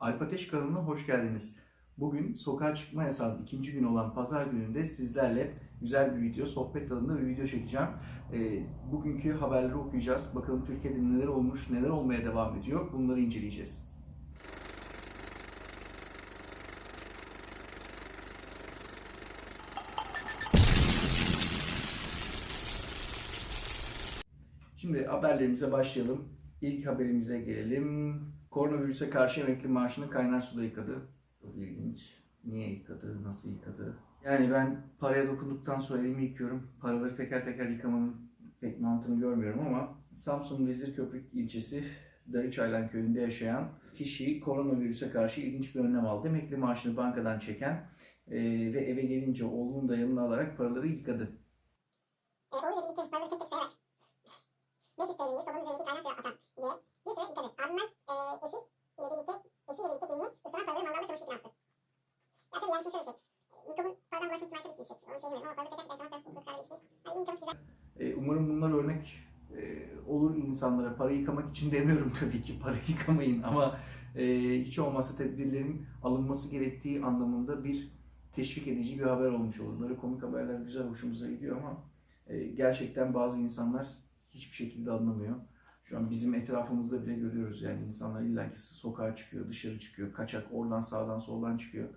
Alp Ateş kanalına hoş geldiniz. Bugün sokağa çıkma yasağının ikinci gün olan pazar gününde sizlerle güzel bir video, sohbet tadında bir video çekeceğim. Ee, bugünkü haberleri okuyacağız. Bakalım Türkiye'de neler olmuş, neler olmaya devam ediyor. Bunları inceleyeceğiz. Şimdi haberlerimize başlayalım. İlk haberimize gelelim. Koronavirüse karşı emekli maaşını kaynar suda yıkadı. Çok ilginç. Niye yıkadı? Nasıl yıkadı? Yani ben paraya dokunduktan sonra elimi yıkıyorum. Paraları teker teker yıkamanın pek mantığını görmüyorum ama Samsun Vezirköprük ilçesi Darıçaylan köyünde yaşayan kişi koronavirüse karşı ilginç bir önlem aldı. Emekli maaşını bankadan çeken e, ve eve gelince oğlunun da yanına alarak paraları yıkadı. Oğluyla birlikte paraları tek tek sayarak 500 TL'yi sobanın üzerindeki kaynar suya atan diye bir süre dikkat et. Ardından eşi ile birlikte eşiyle birlikte elini ısıran paraları mandalda çamaşır yıkayası. Ya tabii yani şimdi şöyle bir şey. Mikrobun paradan bulaşma ihtimali tabii ki yüksek. Onu şey demiyorum ama paraları teker teker yıkamak da hukuk bir şey. Hani iyi yıkamış güzel. E, Umarım bunlar örnek e, olur insanlara. Para yıkamak için demiyorum tabii ki. Para yıkamayın ama e, hiç olmazsa tedbirlerin alınması gerektiği anlamında bir teşvik edici bir haber olmuş olur. Böyle komik haberler güzel hoşumuza gidiyor ama e, gerçekten bazı insanlar hiçbir şekilde anlamıyor. Şu an bizim etrafımızda bile görüyoruz yani insanlar illaki sokağa çıkıyor, dışarı çıkıyor, kaçak oradan sağdan soldan çıkıyor.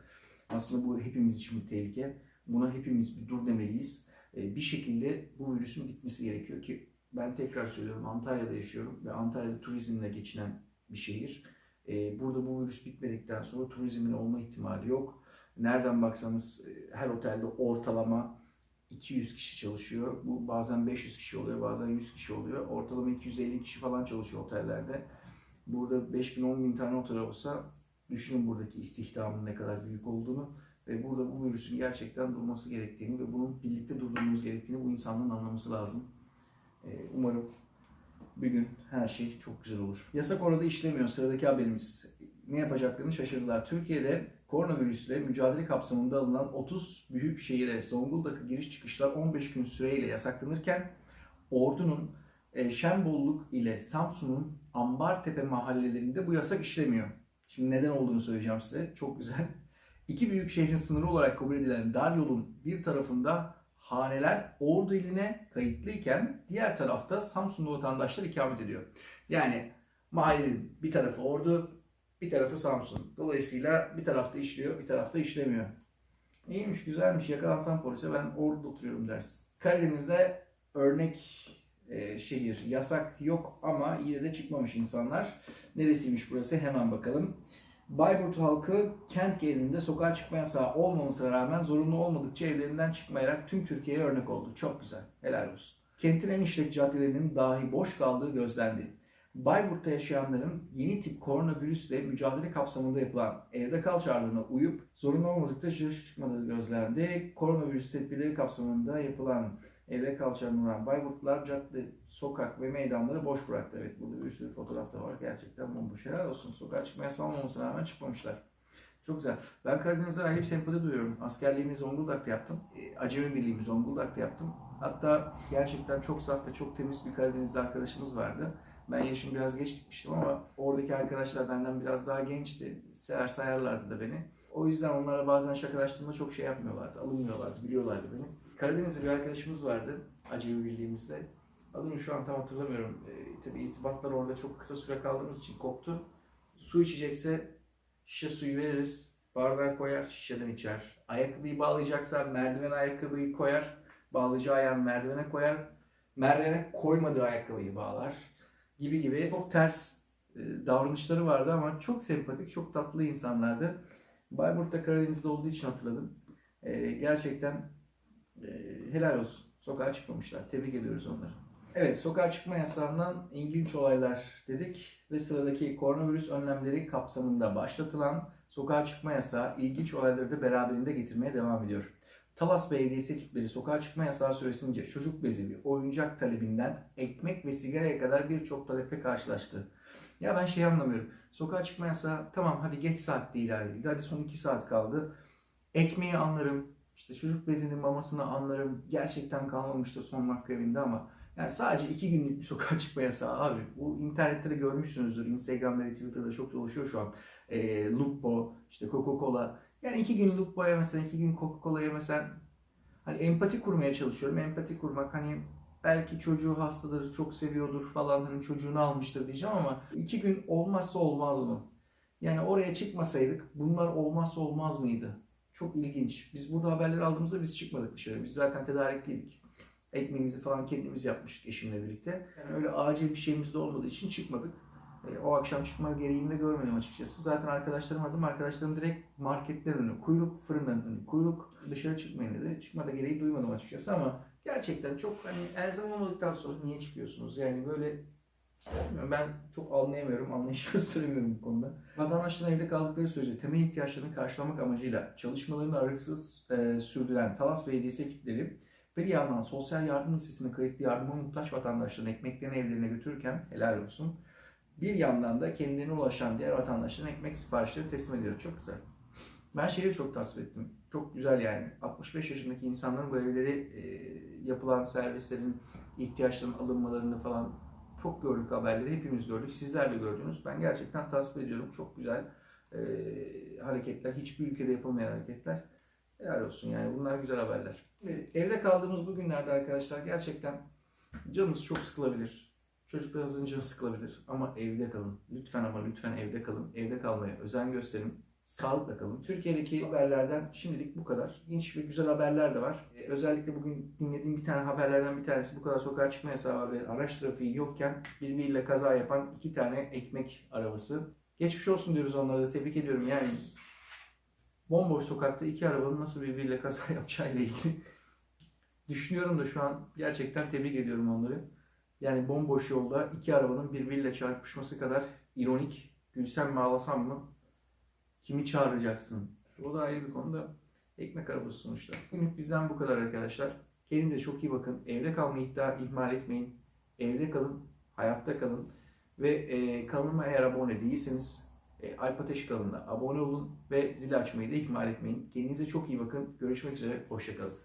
Aslında bu hepimiz için bir tehlike. Buna hepimiz bir dur demeliyiz. E, bir şekilde bu virüsün bitmesi gerekiyor ki ben tekrar söylüyorum Antalya'da yaşıyorum ve Antalya'da turizmle geçinen bir şehir. E, Burada bu virüs bitmedikten sonra turizmin olma ihtimali yok. Nereden baksanız e, her otelde ortalama 200 kişi çalışıyor. Bu bazen 500 kişi oluyor, bazen 100 kişi oluyor. Ortalama 250 kişi falan çalışıyor otellerde. Burada 5000 10 bin tane otel olsa düşünün buradaki istihdamın ne kadar büyük olduğunu ve burada bu virüsün gerçekten durması gerektiğini ve bunun birlikte durdurmamız gerektiğini bu insanların anlaması lazım. Ee, Umarım bir gün her şey çok güzel olur. Yasak orada işlemiyor. Sıradaki haberimiz. Ne yapacaklarını şaşırdılar. Türkiye'de koronavirüsle mücadele kapsamında alınan 30 büyük şehire Zonguldak'a giriş çıkışlar 15 gün süreyle yasaklanırken Ordu'nun e, Şembolluk ile Samsun'un Ambartepe mahallelerinde bu yasak işlemiyor. Şimdi neden olduğunu söyleyeceğim size. Çok güzel. İki büyük şehrin sınırı olarak kabul edilen dar yolun bir tarafında haneler Ordu iline kayıtlıyken diğer tarafta Samsunlu vatandaşlar ikamet ediyor. Yani mahallenin bir tarafı Ordu, bir tarafı Samsun. Dolayısıyla bir tarafta işliyor, bir tarafta işlemiyor. İyiymiş, güzelmiş. Yakalansam polise ben Ordu'da oturuyorum dersin. Karadeniz'de örnek e, şehir. Yasak yok ama yine de çıkmamış insanlar. Neresiymiş burası? Hemen bakalım. Bayburt halkı kent genelinde sokağa çıkma yasağı olmamasına rağmen zorunlu olmadıkça evlerinden çıkmayarak tüm Türkiye'ye örnek oldu. Çok güzel. Helal olsun. Kentin en işlek caddelerinin dahi boş kaldığı gözlendi. Bayburt'ta yaşayanların yeni tip koronavirüsle mücadele kapsamında yapılan evde kal çağrılarına uyup zorunlu olmadıkça dışarı çıkmadığı gözlendi. Koronavirüs tedbirleri kapsamında yapılan evde kal çağrılarına uğrayan Bayburtlular cadde, sokak ve meydanları boş bıraktı. Evet burada bir sürü fotoğraf da var. Gerçekten bomboş. Helal olsun. Sokağa çıkmaya olmamasına rağmen çıkmamışlar. Çok güzel. Ben Karadeniz'e ayrı bir sempati duyuyorum. Askerliğimi Zonguldak'ta yaptım. E, Acemi Birliği'mi Zonguldak'ta yaptım. Hatta gerçekten çok saf ve çok temiz bir Karadenizli arkadaşımız vardı. Ben yaşım biraz geç gitmiştim ama oradaki arkadaşlar benden biraz daha gençti. Sever sayarlardı da beni. O yüzden onlara bazen şakalaştığımda çok şey yapmıyorlardı. Alınmıyorlardı, biliyorlardı beni. Karadenizli bir arkadaşımız vardı Acemi Birliği'mizde. Adını şu an tam hatırlamıyorum. E, tabii irtibatlar orada çok kısa süre kaldığımız için koptu. Su içecekse şişe suyu veririz. Bardağa koyar, şişeden içer. Ayakkabıyı bağlayacaksa merdivene ayakkabıyı koyar. Bağlayacağı ayağını merdivene koyar. Merdivene koymadığı ayakkabıyı bağlar. Gibi gibi çok ters e, davranışları vardı ama çok sempatik, çok tatlı insanlardı. Bayburt'ta Karadeniz'de olduğu için hatırladım. E, gerçekten e, helal olsun. Sokağa çıkmamışlar. Tebrik ediyoruz onları. Evet, sokağa çıkma yasağından ilginç olaylar dedik ve sıradaki koronavirüs önlemleri kapsamında başlatılan sokağa çıkma yasağı ilginç olayları da beraberinde getirmeye devam ediyor. Talas Belediyesi ekipleri sokağa çıkma yasağı süresince çocuk bezi ve oyuncak talebinden ekmek ve sigaraya kadar birçok taleple karşılaştı. Ya ben şey anlamıyorum. Sokağa çıkma yasağı tamam hadi geç saatte ilan edildi. Hadi son iki saat kaldı. Ekmeği anlarım. işte çocuk bezinin mamasını anlarım. Gerçekten kalmamıştı son dakika evinde ama yani sadece iki günlük bir sokağa çıkma yasağı abi. Bu internette de görmüşsünüzdür. Instagram'da, Twitter'da çok dolaşıyor şu an. e, Lupo, işte Coca-Cola. Yani iki gün Lupo yemesen, iki gün Coca-Cola yemesen hani empati kurmaya çalışıyorum. Empati kurmak hani belki çocuğu hastadır, çok seviyordur falan hani çocuğunu almıştır diyeceğim ama iki gün olmazsa olmaz mı? Yani oraya çıkmasaydık bunlar olmazsa olmaz mıydı? Çok ilginç. Biz burada haberleri aldığımızda biz çıkmadık dışarı. Biz zaten tedarikliydik. Ekmeğimizi falan kendimiz yapmıştık eşimle birlikte. Yani öyle acil bir şeyimiz de olmadığı için çıkmadık. E, o akşam çıkma gereğini de görmedim açıkçası. Zaten arkadaşlarım aradım. Arkadaşlarım direkt marketlerin önü, kuyruk, fırınların önü, kuyruk dışarı çıkmayın dedi. Çıkma da gereği duymadım açıkçası ama gerçekten çok hani elzem olmadıktan sonra niye çıkıyorsunuz? Yani böyle ben çok anlayamıyorum, anlayış gösteremiyorum bu konuda. Vatandaşların evde kaldıkları sürece temel ihtiyaçlarını karşılamak amacıyla çalışmalarını aralıksız e, sürdüren Talas Belediyesi ekipleri bir yandan sosyal yardım listesine kayıtlı yardıma muhtaç vatandaşların ekmeklerini evlerine götürürken helal olsun. Bir yandan da kendilerine ulaşan diğer vatandaşların ekmek siparişleri teslim ediyor. Çok güzel. Ben şeyi çok tasvip ettim. Çok güzel yani. 65 yaşındaki insanların bu evleri e, yapılan servislerin ihtiyaçlarının alınmalarını falan çok gördük haberleri. Hepimiz gördük. Sizler de gördünüz. Ben gerçekten tasvip ediyorum. Çok güzel e, hareketler. Hiçbir ülkede yapılmayan hareketler. Helal olsun yani. Bunlar güzel haberler. Evet, evde kaldığımız bu günlerde arkadaşlar gerçekten canınız çok sıkılabilir. Çocuklarınızın canı sıkılabilir ama evde kalın. Lütfen ama lütfen evde kalın. Evde kalmaya özen gösterin. Sağlıkla kalın. Türkiye'deki haberlerden şimdilik bu kadar. İlginç ve güzel haberler de var. Ee, özellikle bugün dinlediğim bir tane haberlerden bir tanesi bu kadar sokağa çıkma yasağı ve araç trafiği yokken birbiriyle kaza yapan iki tane ekmek arabası. Geçmiş olsun diyoruz onlara da tebrik ediyorum. Yani bomboş sokakta iki arabanın nasıl birbiriyle kaza yapacağıyla ilgili düşünüyorum da şu an gerçekten tebrik ediyorum onları. Yani bomboş yolda iki arabanın birbiriyle çarpışması kadar ironik. Gülsem mi ağlasam mı? Kimi çağıracaksın? O da ayrı bir konuda. Ekmek arabası sonuçta. Bugünlük bizden bu kadar arkadaşlar. Kendinize çok iyi bakın. Evde kalmayı iddia ihmal etmeyin. Evde kalın, hayatta kalın. Ve e, kanalıma eğer abone değilseniz e, Alp Ateş kanalına abone olun ve zili açmayı da ihmal etmeyin. Kendinize çok iyi bakın. Görüşmek üzere. Hoşçakalın.